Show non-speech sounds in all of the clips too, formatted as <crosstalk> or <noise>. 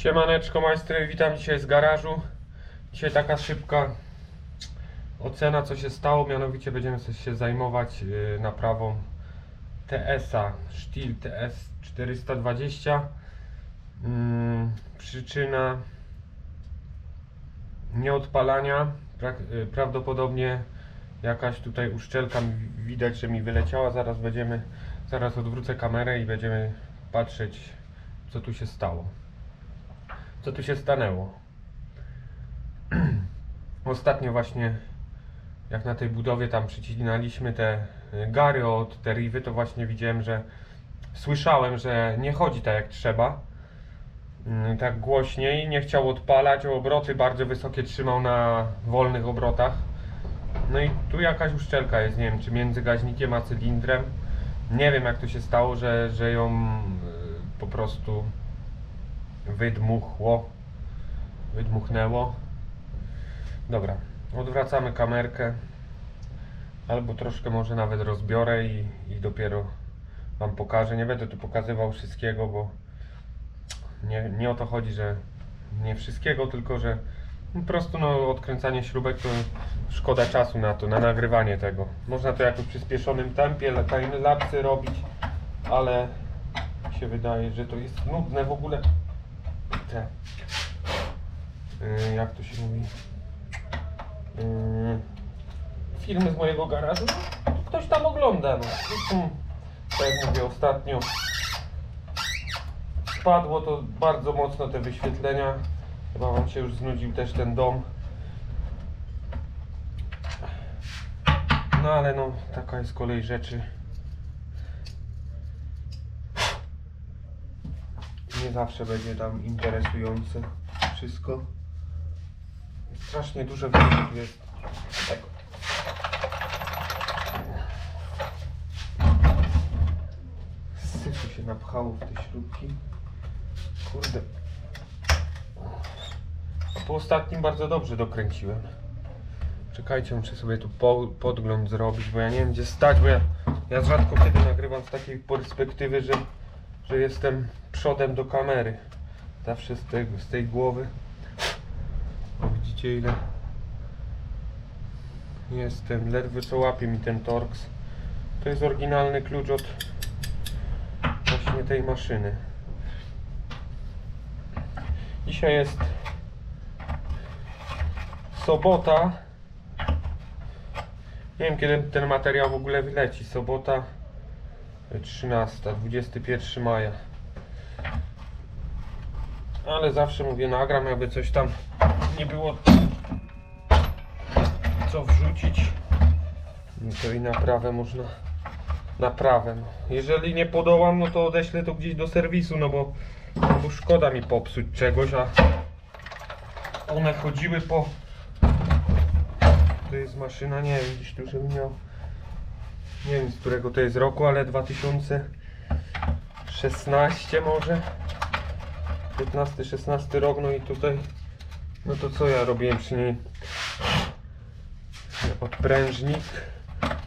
Siemaneczko majstry, witam dzisiaj z garażu. Dzisiaj taka szybka ocena co się stało, mianowicie będziemy się zajmować yy, naprawą TS-a Stihl TS 420 Mm, Przyczyna nieodpalania. Yy, prawdopodobnie jakaś tutaj uszczelka widać, że mi wyleciała, zaraz będziemy zaraz odwrócę kamerę i będziemy patrzeć co tu się stało co tu się stanęło. <clears throat> Ostatnio właśnie jak na tej budowie tam przycinaliśmy te y, gary od te riwy, to właśnie widziałem, że słyszałem, że nie chodzi tak jak trzeba. Mm, Tak głośniej, nie chciał odpalać, obroty bardzo wysokie trzymał na wolnych obrotach. No i tu jakaś uszczelka jest, nie wiem czy między gaźnikiem a cylindrem. Nie wiem jak to się stało, że, że ją y, po prostu wydmuchło, wydmuchnęło. Dobra, odwracamy kamerkę, albo troszkę może nawet rozbiorę i, i dopiero Wam pokażę. Nie będę tu pokazywał wszystkiego, bo nie, nie o to chodzi, że nie wszystkiego, tylko że po prostu no, odkręcanie śrubek to szkoda czasu na to, na nagrywanie tego. Można to jako w przyspieszonym tempie, timelapsy robić, ale się wydaje, że to jest nudne w ogóle te. Yy, jak to się mówi? Yy, filmy z mojego garażu? To ktoś tam ogląda no. Zresztą, tak jak mówię ostatnio spadło to bardzo mocno te wyświetlenia. Chyba wam się już znudził też ten dom. No ale no taka jest kolej rzeczy nie zawsze będzie tam interesujące wszystko. Strasznie dużo wyników jest tego. Syfu się napchało w te śrubki. Kurde. A po ostatnim bardzo dobrze dokręciłem. Czekajcie, muszę sobie tu po, podgląd zrobić, bo ja nie wiem gdzie stać, bo ja, ja rzadko kiedy nagrywam z takiej perspektywy, że że jestem przodem do kamery. Zawsze z, tego, z tej głowy. O, widzicie ile jestem. Ledwo co łapie mi ten Torx. To jest oryginalny klucz od właśnie tej maszyny. Dzisiaj jest sobota. Nie wiem kiedy ten materiał w ogóle wyleci. Sobota 13, 21 maja. Ale zawsze mówię, nagram, jakby coś tam nie było co wrzucić. No to i naprawę można. Naprawę. No. Jeżeli nie podołam, no to odeślę to gdzieś do serwisu, no bo, no bo szkoda mi popsuć czegoś, a one chodziły po. To jest maszyna, nie wiem, gdzieś tu, żebym miał. Nie wiem z którego to jest roku, ale 2016 może 15-16 rok, no i tutaj no to co ja robiłem przy niej? Odprężnik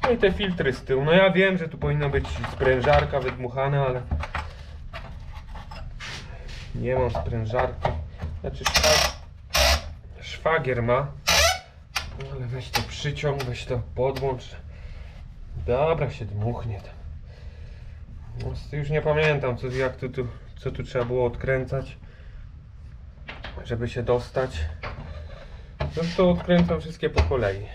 no i te filtry z tyłu, no ja wiem, że tu powinno być sprężarka wydmuchana, ale nie mam sprężarki. Znaczy szwag... szwagier ma. No ale weź to przyciąg, weź to podłącz. Dobra, się dmuchnie tam. No, już nie pamiętam, co, jak tu, tu, co tu trzeba było odkręcać, żeby się dostać. No to odkręcam wszystkie po kolei.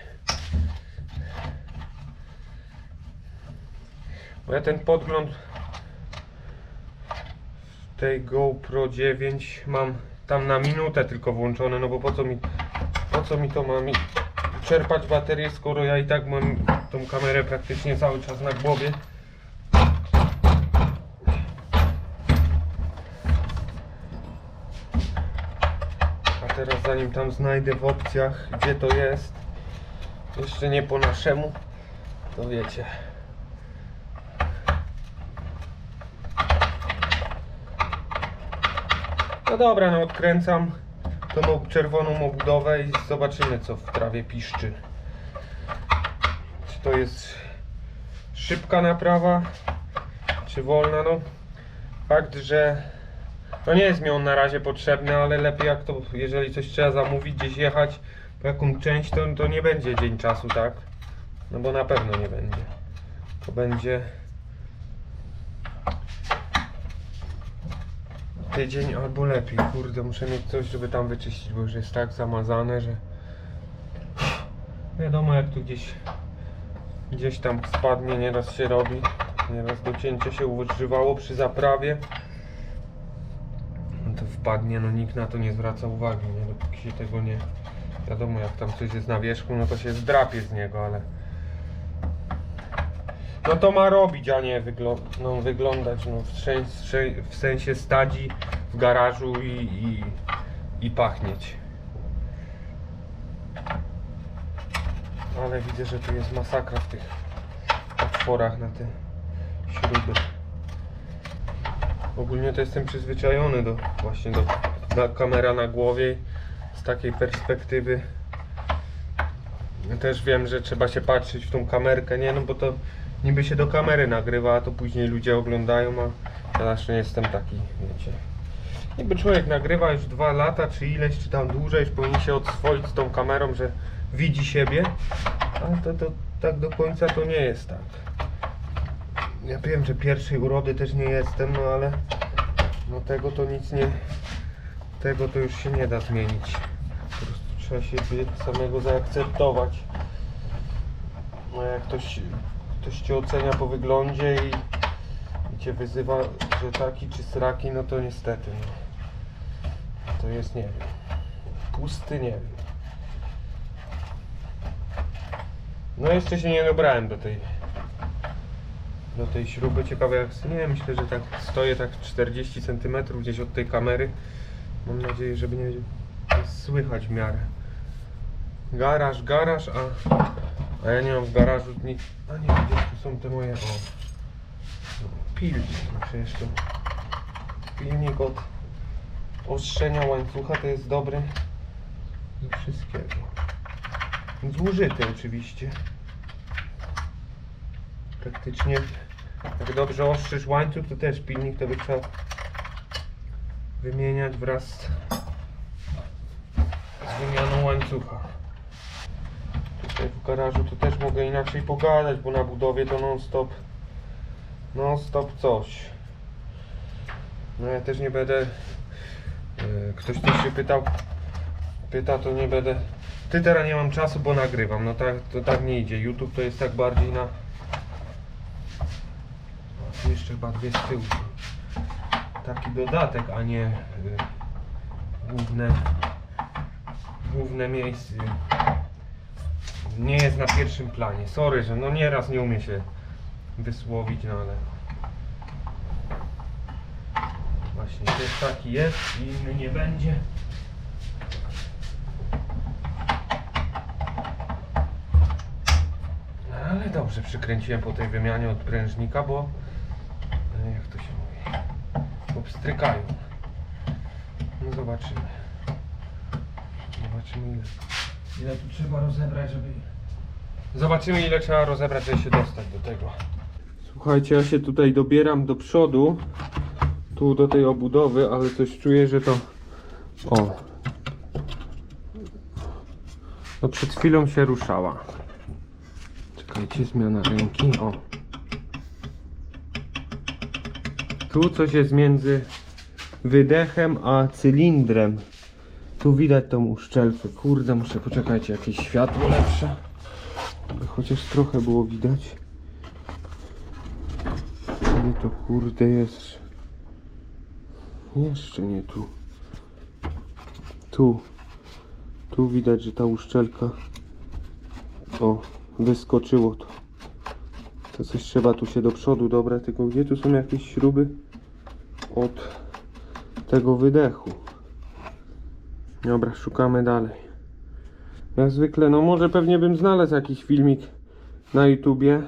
Bo ja ten podgląd w tej GoPro 9 mam tam na minutę tylko włączone, no bo po co mi, po co mi to ma mi czerpać baterię, skoro ja i tak mam tą kamerę praktycznie cały czas na głowie. Zanim tam znajdę w opcjach, gdzie to jest, jeszcze nie po naszemu, to wiecie. No dobra, no odkręcam tą czerwoną obudowę i zobaczymy co w trawie piszczy. Czy to jest szybka naprawa, czy wolna? No, fakt, że No nie jest mi on na razie potrzebny, ale lepiej jak to, jeżeli coś trzeba zamówić, gdzieś jechać po jakąś część, to, to nie będzie dzień czasu, tak? No bo na pewno nie będzie. To będzie tydzień albo lepiej. Kurde, muszę mieć coś, żeby tam wyczyścić, bo już jest tak zamazane, że wiadomo jak tu gdzieś gdzieś tam spadnie, nieraz się robi. Nieraz do cięcia się używało przy zaprawie. Wpadnie, no nikt na to nie zwraca uwagi, nie? Dopóki się tego nie... Wiadomo, jak tam coś jest na wierzchu, no to się zdrapie z niego, ale... No to ma robić, a nie wyglo... no, wyglądać, no w, sensie, w sensie stadzi w garażu i, i, i pachnieć. Ale widzę, że tu jest masakra w tych otworach na te śruby. Ogólnie to jestem przyzwyczajony do właśnie do na kamera na głowie z takiej perspektywy. Też wiem, że trzeba się patrzeć w tą kamerkę, nie no bo to niby się do kamery nagrywa, a to później ludzie oglądają, a ja zawsze nie jestem taki, wiecie. Niby człowiek nagrywa już dwa lata, czy ileś, czy tam dłużej, już powinien się odswoić z tą kamerą, że widzi siebie, ale to, to tak do końca to nie jest tak. Ja wiem, że pierwszej urody też nie jestem, no ale no tego to nic nie, tego to już się nie da zmienić. Po prostu trzeba siebie samego zaakceptować. No jak ktoś, ktoś cię ocenia po wyglądzie i, i cię wyzywa, że taki czy sraki, no to niestety, no. To jest, nie wiem, pusty, nie wiem. No jeszcze się nie dobrałem do tej do tej śruby. Ciekawe jak nie myślę, że tak stoję tak 40 cm gdzieś od tej kamery. Mam nadzieję, że będzie słychać w miarę. Garaż, garaż, a, a ja nie mam w garażu nic. A nie, gdzieś tu są te moje. O. Pilnik, przecież to pilnik od ostrzenia łańcucha to jest dobry do wszystkiego. Zużyty oczywiście. Praktycznie jak dobrze ostrzysz łańcuch, to też pilnik to by trzeba wymieniać wraz z wymianą łańcucha. Tutaj w garażu to też mogę inaczej pogadać, bo na budowie to non stop non stop coś. No ja też nie będę e, ktoś też się pytał pyta to nie będę ty teraz nie mam czasu, bo nagrywam. No tak, to tak nie idzie. YouTube to jest tak bardziej na jeszcze chyba dwie z tyłu. Taki dodatek, a nie y, główne główne miejsce. Nie jest na pierwszym planie. Sorry, że no nieraz nie umie się wysłowić, no ale właśnie też taki jest i inny nie będzie. Ale dobrze przykręciłem po tej wymianie odprężnika, bo jak to się mówi, bo pstrykają. No zobaczymy. Zobaczymy ile, ile tu trzeba rozebrać, żeby... Zobaczymy ile trzeba rozebrać, żeby się dostać do tego. Słuchajcie, ja się tutaj dobieram do przodu, tu do tej obudowy, ale coś czuję, że to... O! No przed chwilą się ruszała. Czekajcie, zmiana ręki. O. Tu coś jest między wydechem a cylindrem. Tu widać tą uszczelkę. Kurde, muszę poczekajcie, jakieś światło lepsze. Chociaż trochę było widać. Gdzie to kurde jest? Jeszcze nie tu. Tu. Tu widać, że ta uszczelka. O, wyskoczyło to. To coś trzeba tu się do przodu dobrać, tylko gdzie tu są jakieś śruby od tego wydechu. Dobra, szukamy dalej. Jak zwykle, no może pewnie bym znalazł jakiś filmik na YouTubie.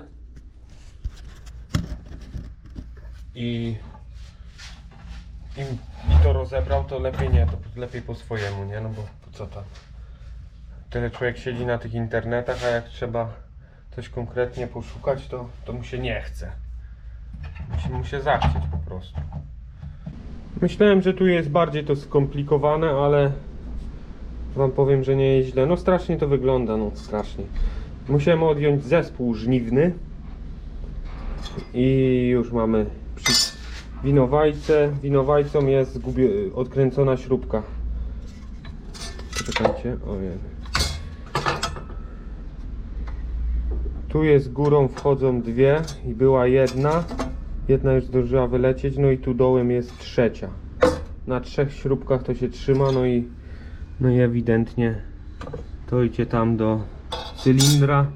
I, i, i to rozebrał, to lepiej nie, to lepiej po swojemu, nie? No bo co tam. Tyle człowiek siedzi na tych internetach, a jak trzeba coś konkretnie poszukać, to, to mu się nie chce. Musi mu się zachcieć po prostu. Myślałem, że tu jest bardziej to skomplikowane, ale wam powiem, że nie jest źle. No strasznie to wygląda, no strasznie. Musiałem odjąć zespół żniwny i już mamy przy winowajce. Winowajcą jest odkręcona śrubka. Poczekajcie, ojej. Tu jest górą wchodzą dwie i była jedna. Jedna już zdążyła wylecieć, no i tu dołem jest trzecia. Na trzech śrubkach to się trzyma, no i no i ewidentnie to idzie tam do cylindra.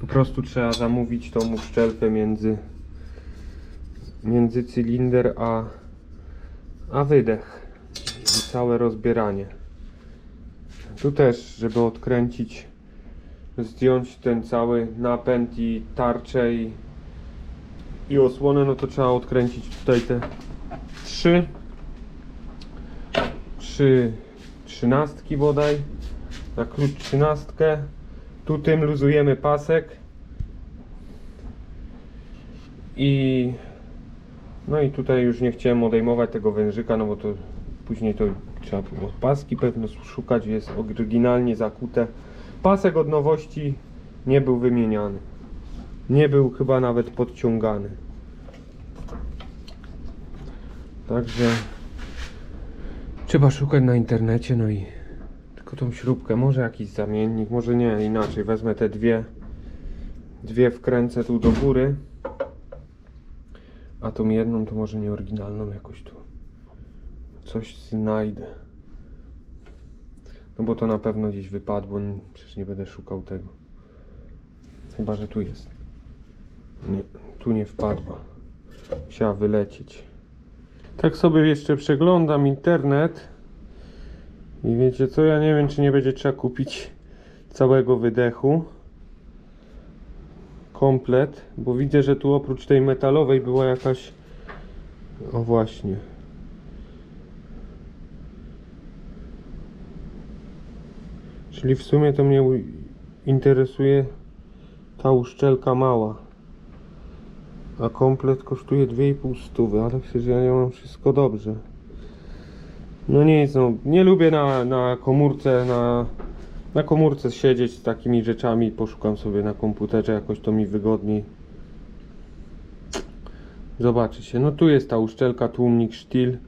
Po prostu trzeba zamówić tą uszczelkę między między cylinder a a wydech i całe rozbieranie. Tu też, żeby odkręcić zdjąć ten cały napęd i tarczę i, i osłonę, no to trzeba odkręcić tutaj te trzy. Trzy trzynastki bodaj. Na klucz trzynastkę. Tu tym luzujemy pasek. I no i tutaj już nie chciałem odejmować tego wężyka, no bo to później to trzeba było paski pewno szukać, jest oryginalnie zakute. Pasek od nowości nie był wymieniany. Nie był chyba nawet podciągany. Także trzeba szukać na internecie, no i tylko tą śrubkę, może jakiś zamiennik, może nie, inaczej. Wezmę te dwie dwie wkręcę tu do góry. A tą jedną to może nie oryginalną jakoś tu. Coś znajdę no bo to na pewno gdzieś wypadło, przecież nie będę szukał tego. Chyba, że tu jest. Nie, tu nie wpadła. Musiała wylecieć. Tak sobie jeszcze przeglądam internet i wiecie co, ja nie wiem czy nie będzie trzeba kupić całego wydechu. Komplet, bo widzę, że tu oprócz tej metalowej była jakaś o właśnie czyli w sumie to mnie interesuje ta uszczelka mała a komplet kosztuje 2,5 stówy, ale przecież ja nie mam wszystko dobrze no nic, no, nie lubię na, na komórce, na, na komórce siedzieć z takimi rzeczami. Poszukam sobie na komputerze, jakoś to mi wygodniej. Zobaczy się. No tu jest ta uszczelka, tłumnik sztil.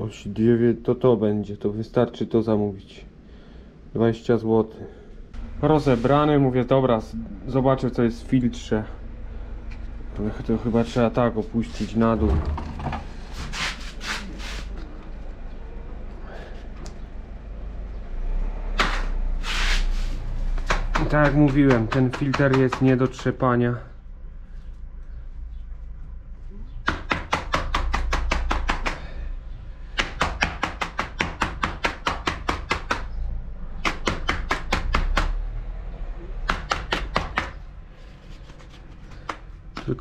Oś dziewię- to to będzie, to wystarczy to zamówić. 20 zł. Rozebrany, mówię, dobra, zobaczę co jest w filtrze. Ale to chyba trzeba tak opuścić na dół. I tak jak mówiłem, ten filtr jest nie do trzepania.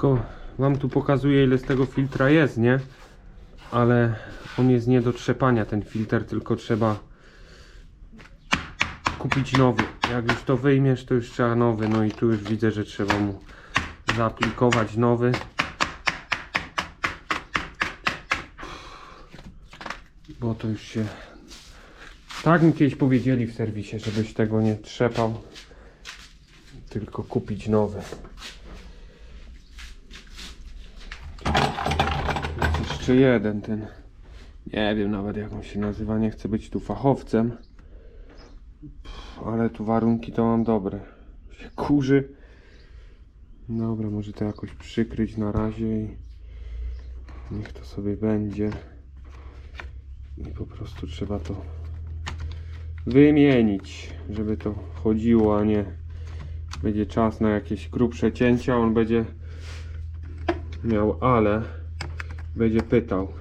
Tylko wam tu pokazuję ile z tego filtra jest, nie? Ale on jest nie do trzepania ten filtr, tylko trzeba kupić nowy. Jak już to wyjmiesz, to już trzeba nowy. No i tu już widzę, że trzeba mu zaaplikować nowy. Bo to już się. Tak mi kiedyś powiedzieli w serwisie, żebyś tego nie trzepał, tylko kupić nowy. Jest jeszcze jeden ten. Nie wiem nawet jak on się nazywa, nie chcę być tu fachowcem ale tu warunki to mam dobre. Się kurzy. Dobra, może to jakoś przykryć na razie i niech to sobie będzie. I po prostu trzeba to wymienić, żeby to chodziło, a nie będzie czas na jakieś grubsze cięcia. On będzie miał ale, będzie pytał.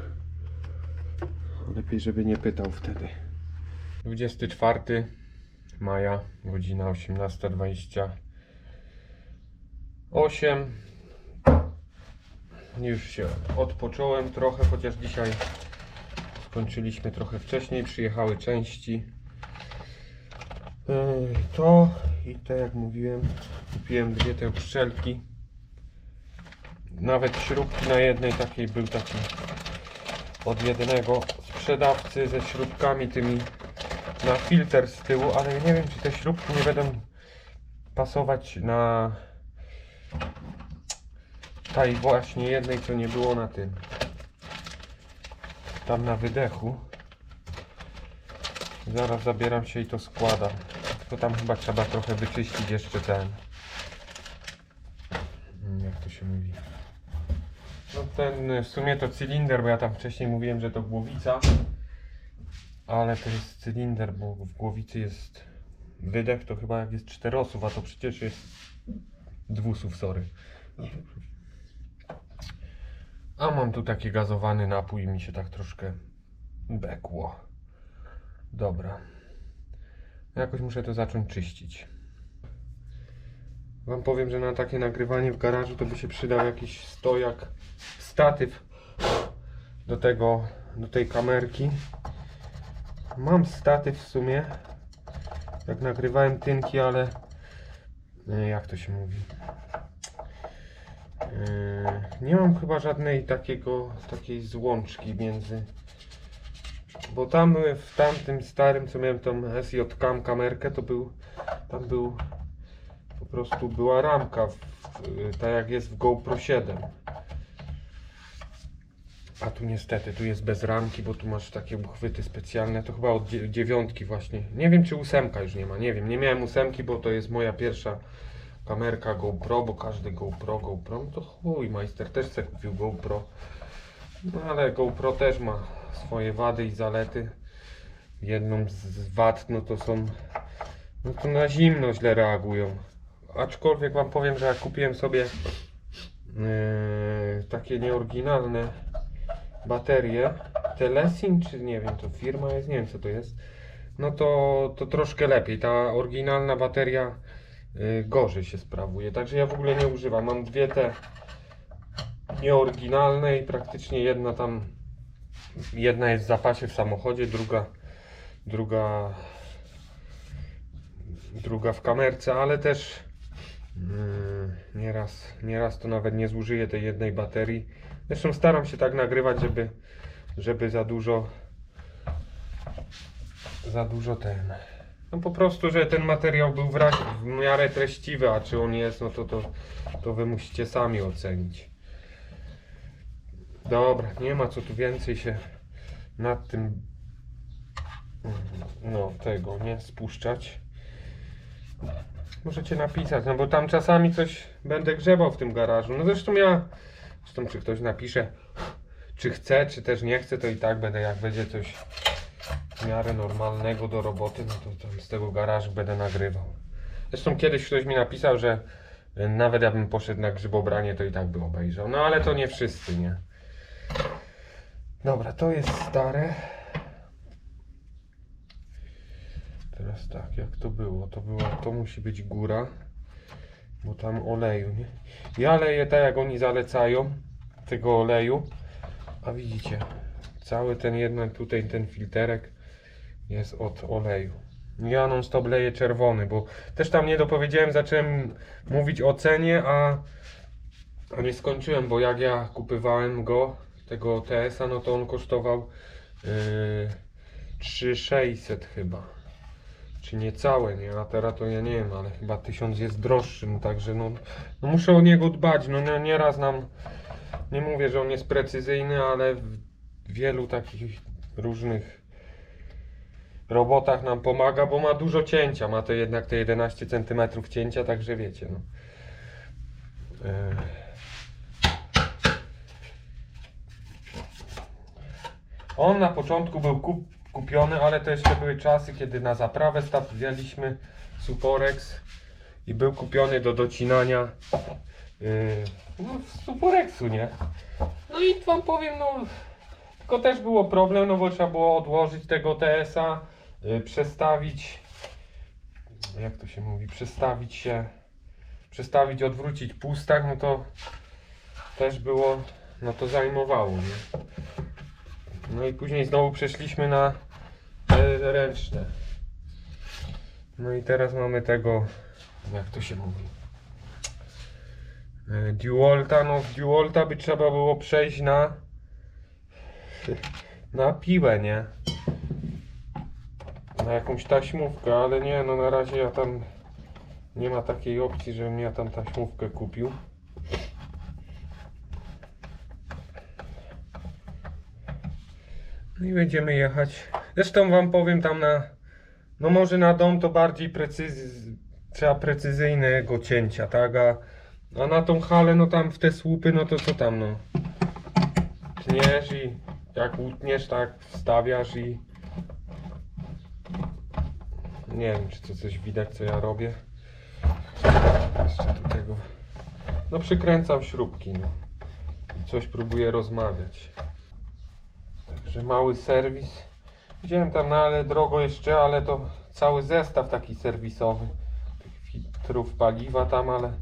Lepiej, żeby nie pytał wtedy. 24 maja, godzina 18.28. Już się odpocząłem trochę, chociaż dzisiaj skończyliśmy trochę wcześniej. Przyjechały części. Yy, To i tak jak mówiłem, kupiłem dwie te uszczelki. Nawet śrubki na jednej takiej był taki od jednego sprzedawcy ze śrubkami tymi na filtr z tyłu, ale nie wiem czy te śrubki nie będą pasować na tej właśnie jednej co nie było na tym. Tam na wydechu. Zaraz zabieram się i to składam. Tylko tam chyba trzeba trochę wyczyścić jeszcze ten. Jak to się mówi no ten w sumie to cylinder, bo ja tam wcześniej mówiłem, że to głowica. Ale to jest cylinder, bo w głowicy jest wydech, to chyba jak jest czterosów, a to przecież jest dwusów, sorry. A mam tu taki gazowany napój mi się tak troszkę bekło. Dobra. Jakoś muszę to zacząć czyścić. Wam powiem, że na takie nagrywanie w garażu to by się przydał jakiś stojak, statyw do tego, do tej kamerki. Mam statyw w sumie, jak nagrywałem tynki, ale e, jak to się mówi? E, Nie mam chyba żadnej takiego, takiej złączki między bo tam w tamtym starym, co miałem tą SJ kamerkę, to był, tam był po prostu była ramka, w, w, tak jak jest w GoPro 7. A tu niestety, tu jest bez ramki, bo tu masz takie uchwyty specjalne, to chyba od dzie- dziewiątki właśnie. Nie wiem czy ósemka już nie ma, nie wiem, nie miałem ósemki, bo to jest moja pierwsza kamerka GoPro, bo każdy GoPro, GoPro, no to chuj, majster też sobie kupił GoPro. No ale GoPro też ma swoje wady i zalety. Jedną z wad, no to są, no to na zimno źle reagują. Aczkolwiek wam powiem, że jak kupiłem sobie yy, takie nieoryginalne baterie, Telesin czy nie wiem, to firma jest, nie wiem co to jest, no to, to troszkę lepiej. Ta oryginalna bateria yy, gorzej się sprawuje, także ja w ogóle nie używam. Mam dwie te nieoryginalne i praktycznie jedna tam, jedna jest w zapasie w samochodzie, druga, druga druga w kamerce, ale też nieraz, nieraz to nawet nie zużyję tej jednej baterii. Zresztą staram się tak nagrywać, żeby, żeby za dużo za dużo ten no po prostu, że ten materiał był w, w miarę treściwy, a czy on jest, no to, to, to wy musicie sami ocenić. Dobra, nie ma co tu więcej się nad tym no tego nie spuszczać. Możecie napisać, no bo tam czasami coś będę grzebał w tym garażu. No zresztą ja, zresztą czy ktoś napisze, czy chce, czy też nie chce, to i tak będę, jak będzie coś w miarę normalnego do roboty, no to tam z tego garażu będę nagrywał. Zresztą kiedyś ktoś mi napisał, że nawet jakbym poszedł na grzybobranie, to i tak by obejrzał. No ale to nie wszyscy, nie? Dobra, to jest stare. Teraz tak, jak to było? To była, to musi być góra, bo tam oleju, nie? Ja leję tak jak oni zalecają tego oleju, a widzicie, cały ten jeden tutaj, ten filterek jest od oleju. Ja non stop leję czerwony, bo też tam nie dopowiedziałem, zacząłem mówić o cenie, a, a nie skończyłem, bo jak ja kupywałem go, tego TS-a, no to on kosztował yy, 3600 chyba czy niecałe, nie? Teraz to ja nie wiem, ale chyba 1000 jest droższy, no także no, no muszę o niego dbać, no nie- nieraz nam, nie mówię, że on jest precyzyjny, ale w wielu takich różnych robotach nam pomaga, bo ma dużo cięcia, ma to jednak te 11 cm cięcia, także wiecie, no. E, On na początku był kup, kupiony, ale to jeszcze były czasy, kiedy na zaprawę stawialiśmy Suporex i był kupiony do docinania yy, no, Suporexu, nie? No i wam powiem, no tylko też było problem, no bo trzeba było odłożyć tego TS-a, yy, przestawić, jak to się mówi, przestawić się, przestawić, odwrócić pustak, no to też było, no to zajmowało, nie? No i później znowu przeszliśmy na te ręczne. No i teraz mamy tego, jak to się mówi, e, Dualta. No w Dualta by trzeba było przejść na na piłę, nie? Na jakąś taśmówkę, ale nie, no na razie ja tam nie ma takiej opcji, żebym ja tam taśmówkę kupił. No i będziemy jechać. Zresztą wam powiem tam na. No może na dom to bardziej precyz... trzeba precyzyjnego cięcia, tak? A, a na tą halę, no tam w te słupy, no to co tam no? Tniesz i jak utniesz, tak wstawiasz i. Nie wiem, czy to coś widać, co ja robię. Jeszcze do tego. No przykręcam śrubki, no. I coś próbuję rozmawiać. Także mały serwis. Wziąłem tam, no ale drogo jeszcze, ale to cały zestaw taki serwisowy. Tych filtrów paliwa tam, ale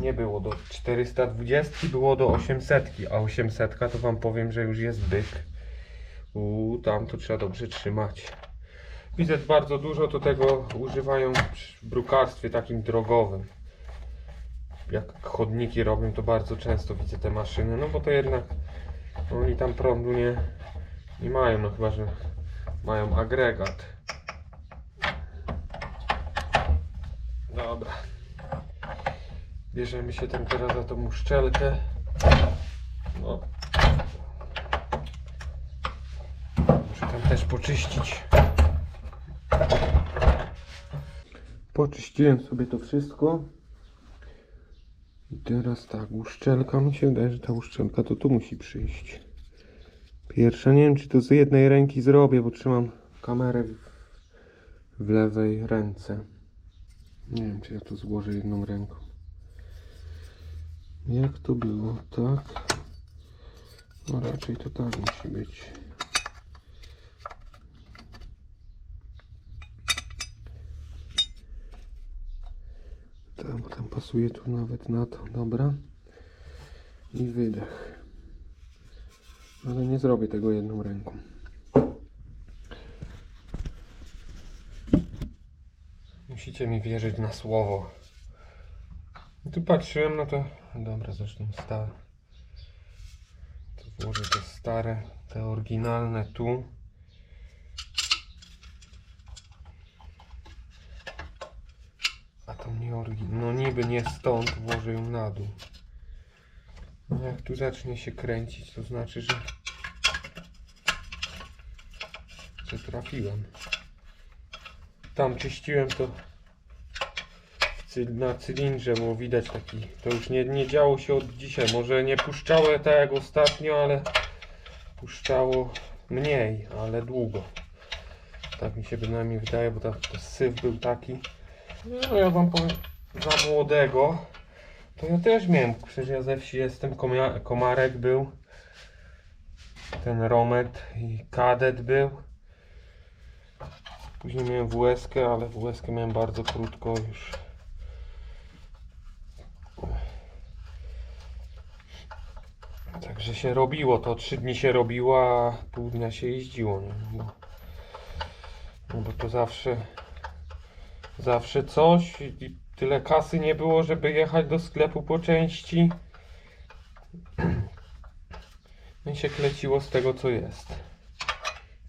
nie było do 420, było do 800, a 800 to wam powiem, że już jest byk. Uuu, tam to trzeba dobrze trzymać. Widzę bardzo dużo do tego używają w brukarstwie takim drogowym. Jak chodniki robią, to bardzo często widzę te maszyny, no bo to jednak oni tam prądu nie, nie mają, no chyba, że mają agregat. Dobra. Bierzemy się tam teraz za tą uszczelkę. No. Muszę tam też poczyścić. Poczyściłem sobie to wszystko. I teraz tak, uszczelka, mi się wydaje, że ta uszczelka to tu musi przyjść. Pierwsza, nie wiem czy to z jednej ręki zrobię, bo trzymam kamerę w, lewej ręce. Nie wiem czy ja to złożę jedną ręką. Jak to było, tak? No raczej to tak musi być. Tam, tam pasuje tu nawet na to, dobra. I wydech. Ale nie zrobię tego jedną ręką. Musicie mi wierzyć na słowo. Tu patrzyłem, no to. Dobra, zresztą stare. To włożę te stare, te oryginalne tu. A to nie oryginalne. No niby nie stąd, włożę ją na dół. Jak tu zacznie się kręcić, to znaczy, że. że trafiłem. Tam czyściłem to na cylindrze było widać taki, to już nie, nie działo się od dzisiaj, może nie puszczało tak jak ostatnio, ale puszczało mniej, ale długo. Tak mi się bynajmniej wydaje, bo ta, to syf był taki. No ja wam powiem, za młodego, to ja też miałem, przecież ja ze wsi jestem, komarek był, ten romet i kadet był. Później miałem WSK, ale WSK miałem bardzo krótko już. Także się robiło to, trzy dni się robiło, a pół dnia się jeździło, nie? No Bo, no bo to zawsze, zawsze coś i tyle kasy nie było, żeby jechać do sklepu po części. <clears throat> No i się kleciło z tego, co jest.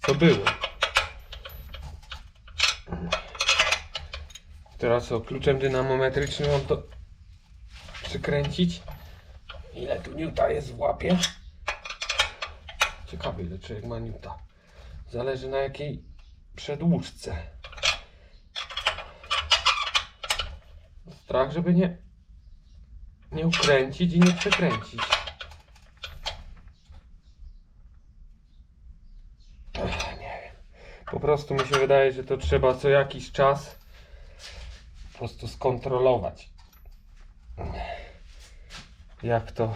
Co było. Teraz o kluczem dynamometrycznym mam to przykręcić. Ile tu niuta jest w łapie? Ciekawe ile człowiek ma niuta. Zależy na jakiej przedłużce. Strach, żeby nie nie ukręcić i nie przekręcić. Ech, nie wiem. Po prostu mi się wydaje, że to trzeba co jakiś czas po prostu skontrolować. Jak to.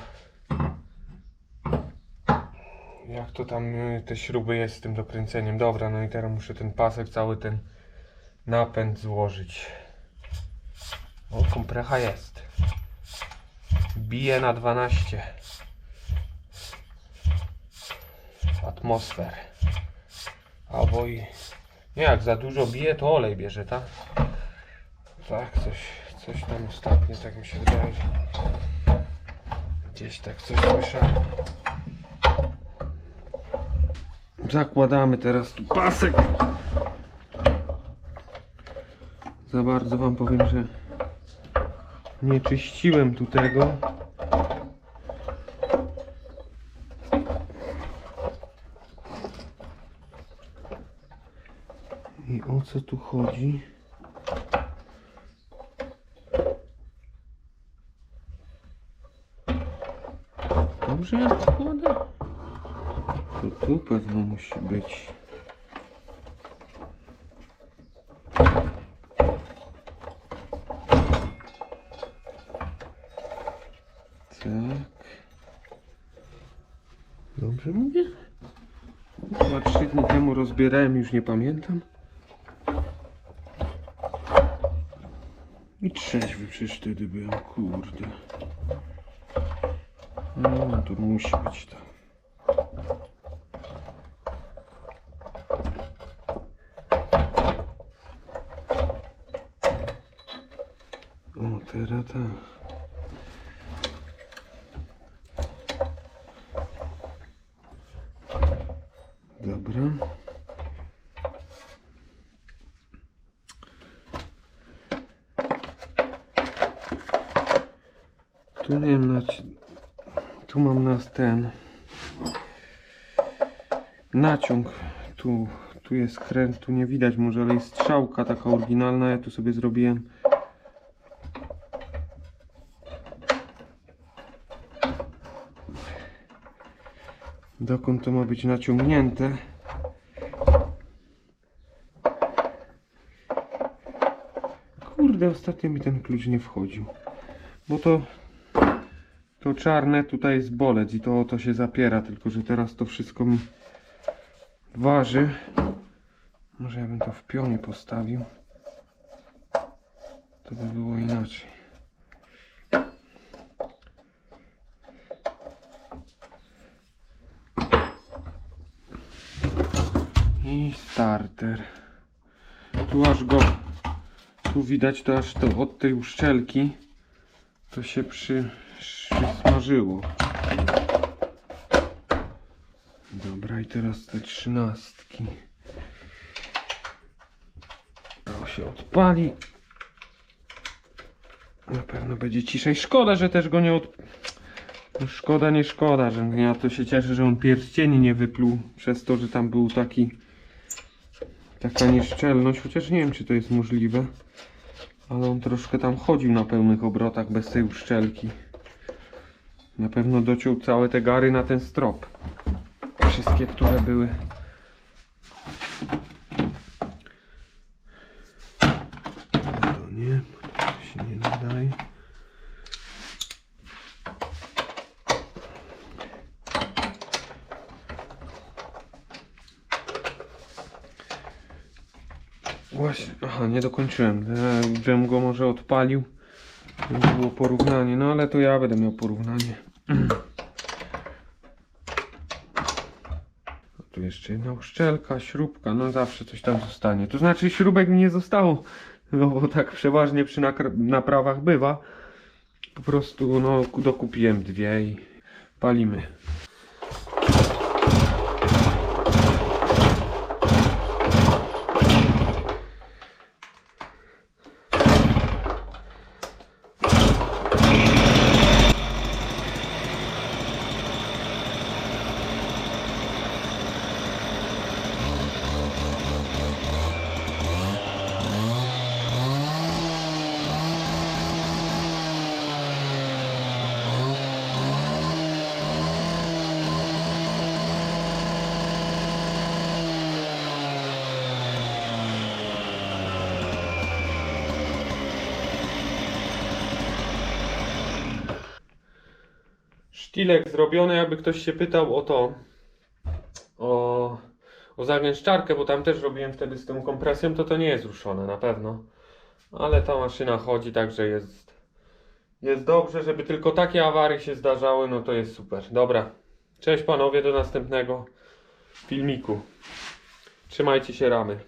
Jak to tam y, te śruby jest z tym dokręceniem. Dobra, no i teraz muszę ten pasek, cały ten napęd złożyć. O, komprecha jest. Bije na 12 atmosfer. Albo i nie, jak za dużo bije, to olej bierze, tak? Tak, coś, coś tam ostatnio, tak mi się wydaje, gdzieś tak coś słyszałem. Zakładamy teraz tu pasek. Za bardzo wam powiem, że nie czyściłem tu tego. I o co tu chodzi? Dobrze ja składę? To tu pewno musi być. Tak. Dobrze mówię? Chyba trzy rozbierałem, już nie pamiętam. I trzeźwy przecież wtedy byłem, kurde. No, to musi być tak. O, teraz tak. Dobra. Tu nie wiem, naci- tu mam nas ten naciąg. Tu, tu jest kręg, tu nie widać może, ale jest strzałka taka oryginalna. Ja tu sobie zrobiłem. Dokąd to ma być naciągnięte? Kurde, ostatnio mi ten klucz nie wchodził. Bo to to czarne tutaj jest bolec i to o to się zapiera, tylko że teraz to wszystko mi waży. Może ja bym to w pionie postawił. To by było inaczej. I starter. Tu aż go, tu widać to aż to od tej uszczelki to się przy. Teraz te trzynastki. To się odpali. Na pewno będzie ciszej. Szkoda, że też go nie od... No Szkoda, nie szkoda, że ja to się cieszę, że on pierścieni nie wypluł przez to, że tam był taki taka nieszczelność, chociaż nie wiem, czy to jest możliwe. Ale on troszkę tam chodził na pełnych obrotach bez tej uszczelki. Na pewno dociął całe te gary na ten strop. Wszystkie, które były. To nie, to się nie nadaje. Właśnie, aha, nie dokończyłem. Ja, Żebym go może odpalił. Było porównanie, no ale to ja będę miał porównanie. <clears throat> Tu jeszcze jedna uszczelka, śrubka, no zawsze coś tam zostanie. To znaczy śrubek mi nie zostało, no bo tak przeważnie przy naprawach bywa. Po prostu no dokupiłem dwie i palimy. Sztilek zrobiony, jakby ktoś się pytał o to, o, o zagęszczarkę, bo tam też robiłem wtedy z tą kompresją, to to nie jest ruszone na pewno. Ale ta maszyna chodzi, także jest, jest dobrze, żeby tylko takie awarie się zdarzały, no to jest super. Dobra, cześć panowie, do następnego filmiku. Trzymajcie się ramy.